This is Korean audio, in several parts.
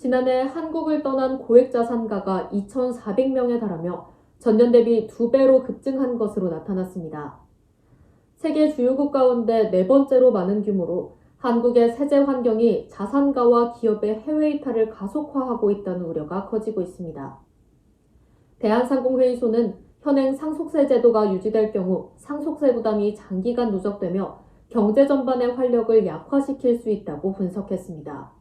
지난해 한국을 떠난 고액 자산가가 2,400명에 달하며 전년 대비 두 배로 급증한 것으로 나타났습니다. 세계 주요국 가운데 네 번째로 많은 규모로 한국의 세제 환경이 자산가와 기업의 해외 이탈을 가속화하고 있다는 우려가 커지고 있습니다. 대한상공회의소는 현행 상속세 제도가 유지될 경우 상속세 부담이 장기간 누적되며 경제 전반의 활력을 약화시킬 수 있다고 분석했습니다.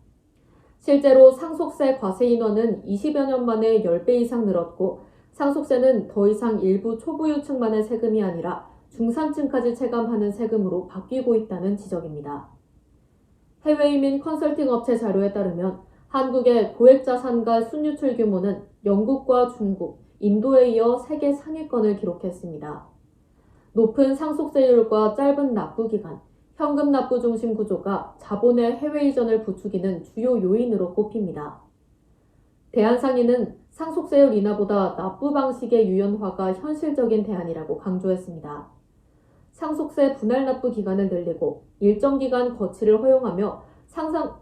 실제로 상속세 과세 인원은 20여 년 만에 10배 이상 늘었고 상속세는 더 이상 일부 초부유층만의 세금이 아니라 중산층까지 체감하는 세금으로 바뀌고 있다는 지적입니다. 해외 이민 컨설팅 업체 자료에 따르면 한국의 고액 자산가 순유출 규모는 영국과 중국, 인도에 이어 세계 상위권을 기록했습니다. 높은 상속세율과 짧은 납부 기간, 현금 납부 중심 구조가 자본의 해외 이전을 부추기는 주요 요인으로 꼽힙니다. 대한상인은 상속세율 인하보다 납부 방식의 유연화가 현실적인 대안이라고 강조했습니다. 상속세 분할 납부 기간을 늘리고 일정 기간 거치를 허용하며 상상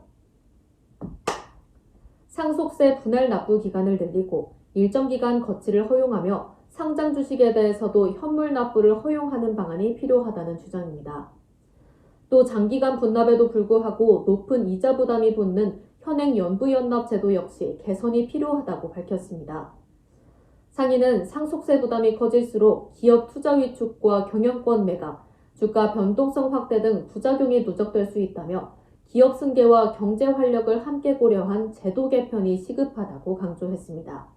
상속세 분할 납부 기간을 늘리고 일정 기간 거치를 허용하며 상장 주식에 대해서도 현물 납부를 허용하는 방안이 필요하다는 주장입니다. 또 장기간 분납에도 불구하고 높은 이자 부담이 붙는 현행 연부연납 제도 역시 개선이 필요하다고 밝혔습니다. 상인은 상속세 부담이 커질수록 기업 투자 위축과 경영권 매각, 주가 변동성 확대 등 부작용이 누적될 수 있다며 기업 승계와 경제 활력을 함께 고려한 제도 개편이 시급하다고 강조했습니다.